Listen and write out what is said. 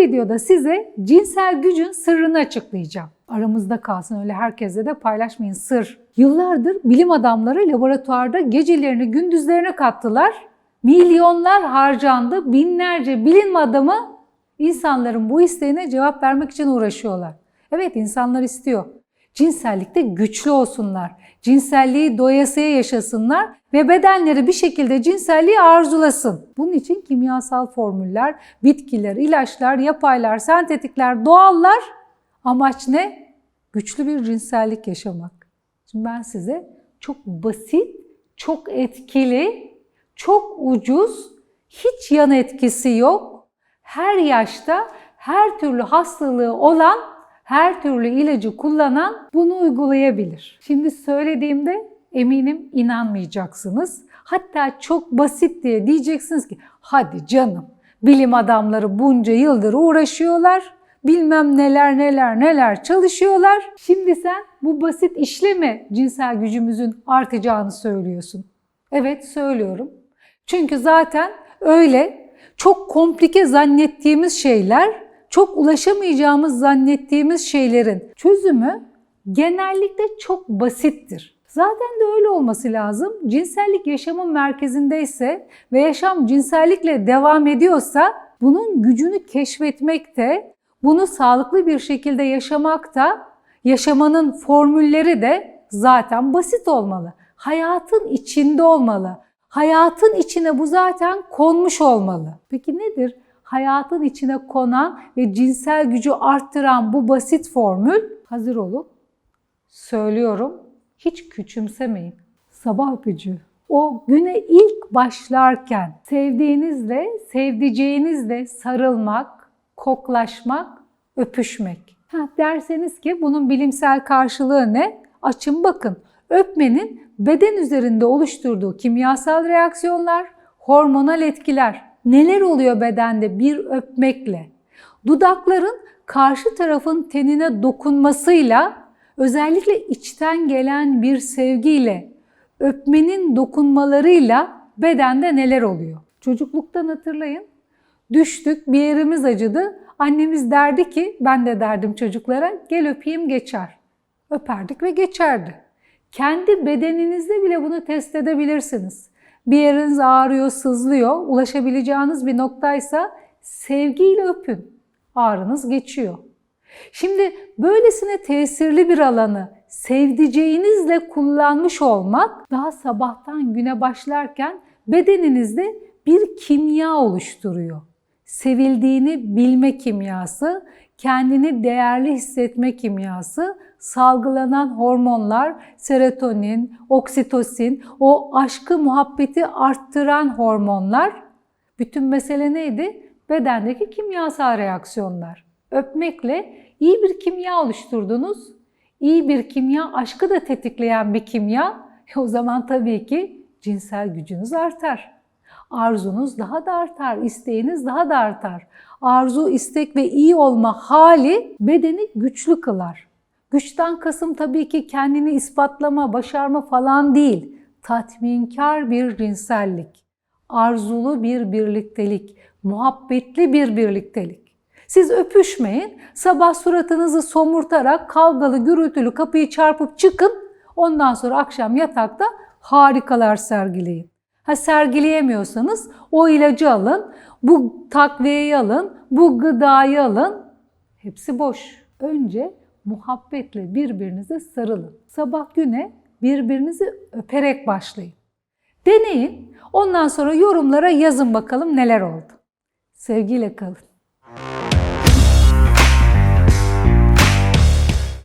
videoda size cinsel gücün sırrını açıklayacağım. Aramızda kalsın öyle herkese de paylaşmayın sır. Yıllardır bilim adamları laboratuvarda gecelerini gündüzlerine kattılar. Milyonlar harcandı. Binlerce bilim adamı insanların bu isteğine cevap vermek için uğraşıyorlar. Evet insanlar istiyor. Cinsellikte güçlü olsunlar. Cinselliği doyasıya yaşasınlar ve bedenleri bir şekilde cinselliği arzulasın. Bunun için kimyasal formüller, bitkiler, ilaçlar, yapaylar, sentetikler, doğallar amaç ne? Güçlü bir cinsellik yaşamak. Şimdi ben size çok basit, çok etkili, çok ucuz, hiç yan etkisi yok, her yaşta her türlü hastalığı olan her türlü ilacı kullanan bunu uygulayabilir. Şimdi söylediğimde eminim inanmayacaksınız. Hatta çok basit diye diyeceksiniz ki hadi canım bilim adamları bunca yıldır uğraşıyorlar. Bilmem neler neler neler çalışıyorlar. Şimdi sen bu basit işle mi cinsel gücümüzün artacağını söylüyorsun? Evet söylüyorum. Çünkü zaten öyle çok komplike zannettiğimiz şeyler çok ulaşamayacağımız zannettiğimiz şeylerin çözümü genellikle çok basittir. Zaten de öyle olması lazım. Cinsellik yaşamın merkezindeyse ve yaşam cinsellikle devam ediyorsa bunun gücünü keşfetmekte, bunu sağlıklı bir şekilde yaşamakta, yaşamanın formülleri de zaten basit olmalı. Hayatın içinde olmalı. Hayatın içine bu zaten konmuş olmalı. Peki nedir? Hayatın içine konan ve cinsel gücü arttıran bu basit formül hazır olun. Söylüyorum, hiç küçümsemeyin. Sabah öpücüğü. O güne ilk başlarken sevdiğinizle, sevdiceğinizle sarılmak, koklaşmak, öpüşmek. Ha, derseniz ki bunun bilimsel karşılığı ne? Açın bakın. Öpmenin beden üzerinde oluşturduğu kimyasal reaksiyonlar, hormonal etkiler, neler oluyor bedende bir öpmekle? Dudakların karşı tarafın tenine dokunmasıyla, özellikle içten gelen bir sevgiyle, öpmenin dokunmalarıyla bedende neler oluyor? Çocukluktan hatırlayın. Düştük, bir yerimiz acıdı. Annemiz derdi ki, ben de derdim çocuklara, gel öpeyim geçer. Öperdik ve geçerdi. Kendi bedeninizde bile bunu test edebilirsiniz bir yeriniz ağrıyor, sızlıyor, ulaşabileceğiniz bir noktaysa sevgiyle öpün. Ağrınız geçiyor. Şimdi böylesine tesirli bir alanı sevdiceğinizle kullanmış olmak daha sabahtan güne başlarken bedeninizde bir kimya oluşturuyor. Sevildiğini bilme kimyası, kendini değerli hissetme kimyası, salgılanan hormonlar, serotonin, oksitosin, o aşkı, muhabbeti arttıran hormonlar. Bütün mesele neydi? Bedendeki kimyasal reaksiyonlar. Öpmekle iyi bir kimya oluşturdunuz. İyi bir kimya, aşkı da tetikleyen bir kimya. E o zaman tabii ki cinsel gücünüz artar. Arzunuz daha da artar, isteğiniz daha da artar. Arzu, istek ve iyi olma hali bedeni güçlü kılar. Güçten kasım tabii ki kendini ispatlama, başarma falan değil. Tatminkar bir cinsellik, arzulu bir birliktelik, muhabbetli bir birliktelik. Siz öpüşmeyin, sabah suratınızı somurtarak kavgalı gürültülü kapıyı çarpıp çıkın, ondan sonra akşam yatakta harikalar sergileyin. Ha sergileyemiyorsanız o ilacı alın, bu takviyeyi alın, bu gıdayı alın. Hepsi boş. Önce muhabbetle birbirinize sarılın. Sabah güne birbirinizi öperek başlayın. Deneyin. Ondan sonra yorumlara yazın bakalım neler oldu. Sevgiyle kalın.